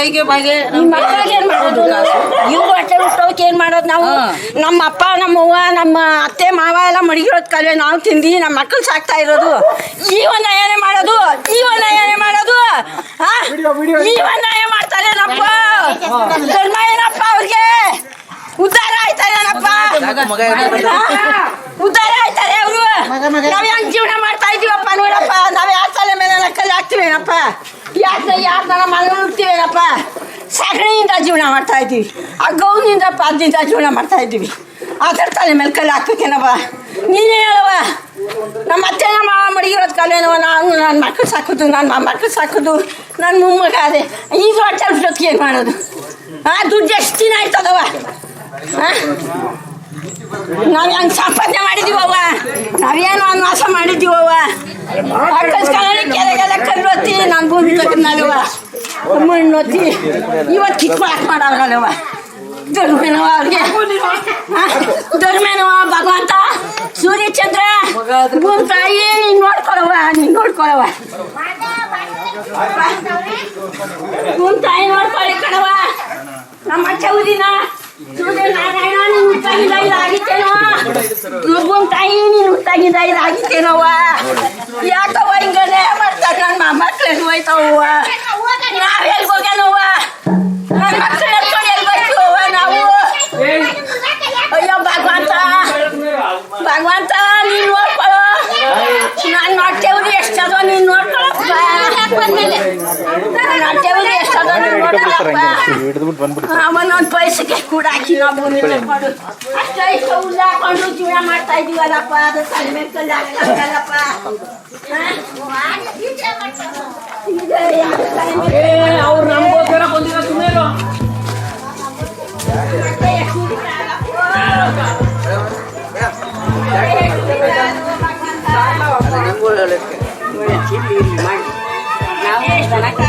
ಮಕ್ಕಳಿಗೆ ಬಾಗೆ ಏನ್ ಇವ್ರು ಹೊಟ್ಟೆ ಹುಟ್ಟೋಕೆ ಏನ್ ಮಾಡೋದು ನಾವು? ನಮ್ಮ ಅಪ್ಪ ನಮ್ಮ ಅವ್ವ ನಮ್ಮ ಅತ್ತೆ ಮಾವ ಎಲ್ಲ ಮಡಗಿರೋದ್ ಕಲೆ ನಾವು ತಿಂದು ನಮ್ಮ ಮಕ್ಕಳು ಸಾಕ್ತಾ ಇರೋದು. ಜೀವನ ನಯನೆ ಮಾಡೋದು. ಜೀವನ ನಯನೆ ಮಾಡೋದು. ಆ? ಏನ್ ನಯ ಮಾಡ್ತಾರೇನಪ್ಪ ಧರ್ಮ ಏನಪ್ಪ ಅವ್ರಿಗೆ? ಉದ್ಧಾರ ಆಯ್ತಾರೇನಪ್ಪ ಮಗ ಮಗ ಆ? ಉದ್ಧಾರ ಆಯ್ತಾರೆ ಅವರು. ನಾವ್ ಹೆಂಗ್ ಜೀವನ ಮಾಡ್ತಾ ಇದೀವಪ್ಪ ನೋಡಪ್ಪ ನಾವ್ ಯಾರ ತಲೆ ಮೇಲೆ ನಕ್ಕಲ್ಲಿ ಹಾಕ್ತೀವೇನಪ್ಪ ಯಾತನ ತರ ಮನೆ ಹುಡ್ತೀವೇನಪ್ಪ ಸಗಣಿಯಿಂದ ಜೀವನ ಮಾಡ್ತಾ ಇದ್ದೀವಿ. ಆ ಗೌನಿಂದ ಪಾದದಿಂದ ಜೀವನ ಮಾಡ್ತಾ ಇದ್ದೀವಿ. ಅದರ ತಲೆ ಮೇಲೆ ಕಲ್ಲು ಹಾಕ್ಬೇಕೇನವ ನೀನೇ ಹೇಳವ ನಮ್ಮ ಅತ್ತೆ ನಮ್ಮ ಮಾವ ಮಡಗಿರೋದು ಕಲ್ಲೇನವ ನಾನು ನನ್ನ ಮಕ್ಕಳು ಸಾಕೋದು ನನ್ನ ಮಕ್ಕಳು ಸಾಕೋದು ನನ್ನ ಮೊಮ್ಮಗ ಅದೇ. ಈಗ ಹೊಟ್ಟೆ ಜೊತೆಗೆ ಏನು ಮಾಡೋದು? ಹಾಂ ದುಡ್ಡು ಎಷ್ಟು ದಿನ ಆಯ್ತದವ ಹಾಂ ನಾವ್ ಹೆಂಗ್ ಸಂಪಾದನೆ ಮಾಡಿದೀವವ್ವ ನಾವೇನು ಅನ್ವಾಸ ಕಲ್ಲು ಒತ್ತಿ ನಾನು ಭೂಮಿ ತಗೊಂಡಲ್ವ ಮಣ್ಣು ಒತ್ತಿ ಇವತ್ತು ಕಿತ್ಕೊಳಕ್ ಮಾಡವ್ರಲ್ಲವ ಧರ್ಮೇನವ ಅವ್ರಿಗೆ. ಧರ್ಮೇನವ ಭಗವಂತ ಸೂರ್ಯಚಂದ್ರ ಭೂಮಿ ತಾಯಿ ನೀನ್ ನೋಡ್ಕೊಳವ ನೀನ್ ನೋಡ್ಕೊಳವ ಭೂಮಿ ತಾಯಿ ನೋಡ್ಕೊಳ್ಳಿ ಕಣವ ನಮ್ಮ ಚೌದಿನ ಸೂರ್ಯನಾರಾಯಣ ನೀನು ಹುಟ್ಟಾಗಿದ್ದ ಭೂಮಿ ತಾಯಿ ನೀನು ಹುಟ್ಟಾಗಿದ್ದ ಯಾಕವ್ವ ಹಿಂಗನೇ ಮಾಡ್ತಾರೆ ನನ್ನ ಮಕ್ಳು ಹೋಯ್ತವ್ವ ನಾವ್ ಎಲ್ಲಿ ಹೋಗ್ಯಾನವ್ವ ನನ್ನ ಮಕ್ಳು ಎತ್ಕೊಂಡು ಎಲ್ಲಿ ನಾವು ಅಯ್ಯೋ ಭಗವಂತ ಭಗವಂತ ನೀನ್ ನೋಡ್ಕೊಳ್ಳೋ ನಾನು ಹೊಟ್ಟೆವ್ರಿ ಎಷ್ಟದೋ ನೀನ್ ಎಷ್ಟದೋ ನೀನ್ ನೋಡ್ಕೊಳಪ್ಪ ಅವನೊಂದು ಪೈಸೆಗೆ ಕೂಡ ಹಾಕಿ ನಾವು ಭೂಮಿ ತಗೊಂಡು ಅಷ್ಟೇ ಇಷ್ಟು ಹುಲ್ಲು ಹಾಕೊಂಡು ಜೀವನ ಮಾಡ್ತಾ ಇದೀವಲ್ಲಪ್ಪ ಅದು ಕಡಿಮೆ ಕಲ್ಲು ಹಾಕ್ತಾರಲ್ಲಪ್ಪ ಅವ್ರು ನಮ್ಗೋಸ್ಕರ ಬಂದಿರೋ ಸುಮ್ಮನೆ ಚಾನಲ್ನ